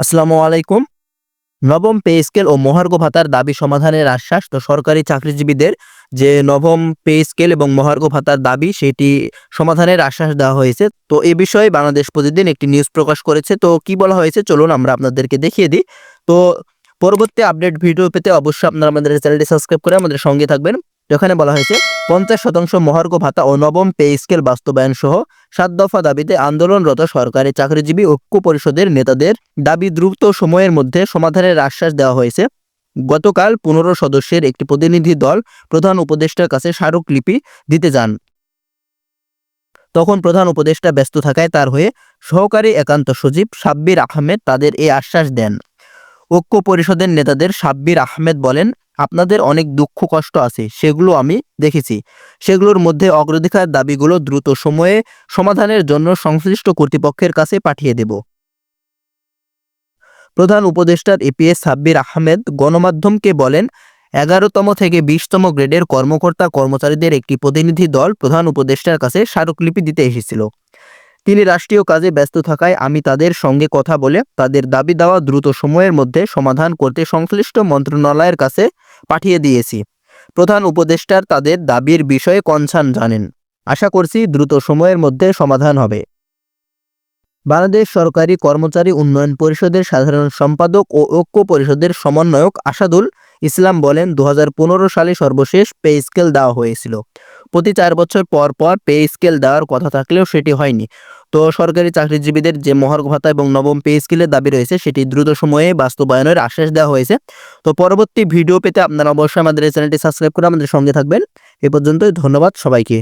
আসসালামু আলাইকুম। নবম পে স্কেল ও মহার্ঘ ভাতার দাবি সমাধানের আশ্বাস তো সরকারি চাকরিজীবীদের যে নবম পে স্কেল এবং মহার্ঘ ভাতার দাবি সেটি সমাধানের আশ্বাস দেওয়া হয়েছে। তো এ বিষয়ে বাংলাদেশ প্রতিদিন একটি নিউজ প্রকাশ করেছে। তো কি বলা হয়েছে চলুন আমরা আপনাদেরকে দেখিয়ে দিই। তো পরবর্তী আপডেট ভিডিও পেতে অবশ্যই আপনারা আমাদের চ্যানেলটি সাবস্ক্রাইব করে আমাদের সঙ্গে থাকবেন। যেখানে বলা হয়েছে পঞ্চাশ শতাংশ মহার্ঘ ভাতা ও নবম পে স্কেল বাস্তবায়ন সহ সাত দফা দাবিতে আন্দোলনরত সরকারি চাকরিজীবী ঐক্য পরিষদের নেতাদের দাবি দ্রুত সময়ের মধ্যে সমাধানের আশ্বাস দেওয়া হয়েছে। গতকাল পনেরো সদস্যের একটি প্রতিনিধি দল প্রধান উপদেষ্টার কাছে স্মারকলিপি দিতে যান। তখন প্রধান উপদেষ্টা ব্যস্ত থাকায় তার হয়ে সহকারী একান্ত সচিব সাব্বির আহমেদ তাদের এই আশ্বাস দেন। ঐক্য পরিষদের নেতাদের সাব্বির আহমেদ বলেন আপনাদের অনেক দুঃখ কষ্ট আছে, সেগুলো আমি দেখেছি। সেগুলোর মধ্যে অগ্রাধিকার দাবিগুলো দ্রুত সময়ে সমাধানের জন্য সংশ্লিষ্ট কর্তৃপক্ষের কাছে পাঠিয়ে দেব। প্রধান উপদেষ্টার এপিএস সাব্বির আহমেদ গণমাধ্যমকে বলেন, এগারোতম থেকে বিশতম গ্রেডের কর্মকর্তা কর্মচারীদের একটি প্রতিনিধি দল প্রধান উপদেষ্টার কাছে স্মারকলিপি দিতে এসেছিল। তিনি রাষ্ট্রীয় কাজে ব্যস্ত থাকায় আমি তাদের সঙ্গে কথা বলে তাদের দাবি দেওয়া দ্রুত সময়ের মধ্যে সমাধান করতে সংশ্লিষ্ট মন্ত্রণালয়ের কাছে পাঠিয়ে দিয়েছি। প্রধান উপদেষ্টার তাদের দাবির বিষয়ে কনসার্ন জানেন। আশা করছি দ্রুত সময়ের মধ্যে সমাধান হবে। বাংলাদেশ সরকারি কর্মচারী উন্নয়ন পরিষদের সাধারণ সম্পাদক ও ঐক্য পরিষদের সমন্বয়ক আসাদুল ইসলাম বলেন দু হাজার পনেরো সালে সর্বশেষ পে স্কেল দেওয়া হয়েছিল। প্রতি চার বছর পর পর পে স্কেল দেওয়ার কথা থাকলেও সেটি হয়নি। তো সরকারি চাকরিজীবীদের যে মহার্ঘ ভাতা এবং নবম পে স্কেলের দাবি রয়েছে, সেটি দ্রুত সময়ে বাস্তবায়নের আশ্বাস দেওয়া হয়েছে। তো পরবর্তী ভিডিও পেতে আপনারা অবশ্যই আমাদের এই চ্যানেলটি সাবস্ক্রাইব করে আমাদের সঙ্গে থাকবেন। এ পর্যন্তই ধন্যবাদ সবাইকে।